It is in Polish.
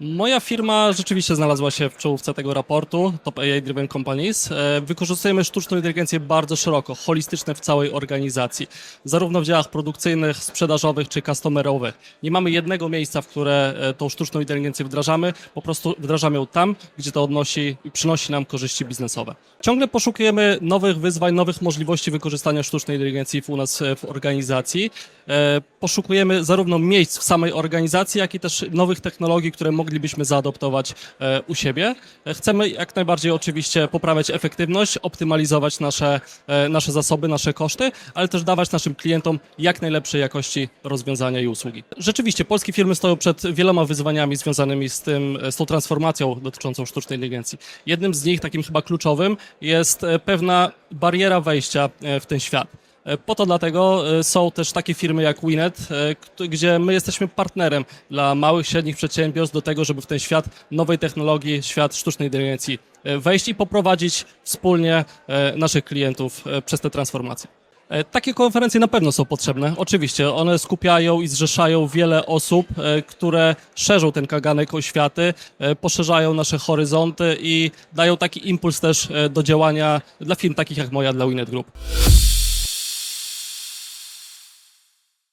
Moja firma rzeczywiście znalazła się w czołówce tego raportu Top AI Driven Companies. E, Wykorzystujemy sztuczną inteligencję bardzo szeroko, holistyczne w całej organizacji, zarówno w działach produkcyjnych, sprzedażowych czy customerowych. Nie mamy jednego miejsca, w które e, tą sztuczną inteligencję wdrażamy, po prostu wdrażamy ją tam, gdzie to odnosi i przynosi nam korzyści biznesowe. Ciągle poszukujemy nowych wyzwań, nowych możliwości wykorzystania sztucznej inteligencji u nas e, w organizacji. Poszukujemy zarówno miejsc w samej organizacji, jak i też nowych technologii, które moglibyśmy zaadoptować e, u siebie. E, Chcemy jak najbardziej oczywiście poprawiać efektywność, optymalizować nasze, e, nasze zasoby, nasze koszty, ale też dawać naszym klientom jak najlepszej jakości rozwiązania i usługi. Rzeczywiście, polskie firmy stoją przed wieloma wyzwaniami związanymi z tym, z tą transformacją dotyczącą sztucznej inteligencji. Jednym z nich, takim chyba kluczowym, jest pewna bariera wejścia w ten świat. E, Po to dlatego e, są też takie firmy jak Winet, e, gdzie my jesteśmy partnerem dla małych, średnich przedsiębiorstw do tego, żeby w ten świat nowej technologii, świat sztucznej inteligencji wejść i poprowadzić wspólnie naszych klientów przez tę transformację. E, Takie konferencje na pewno są potrzebne. Oczywiście, one skupiają i zrzeszają wiele osób, które szerzą ten kaganek oświaty, poszerzają nasze horyzonty i dają taki impuls też do działania dla firm takich jak moja, dla Winet Group.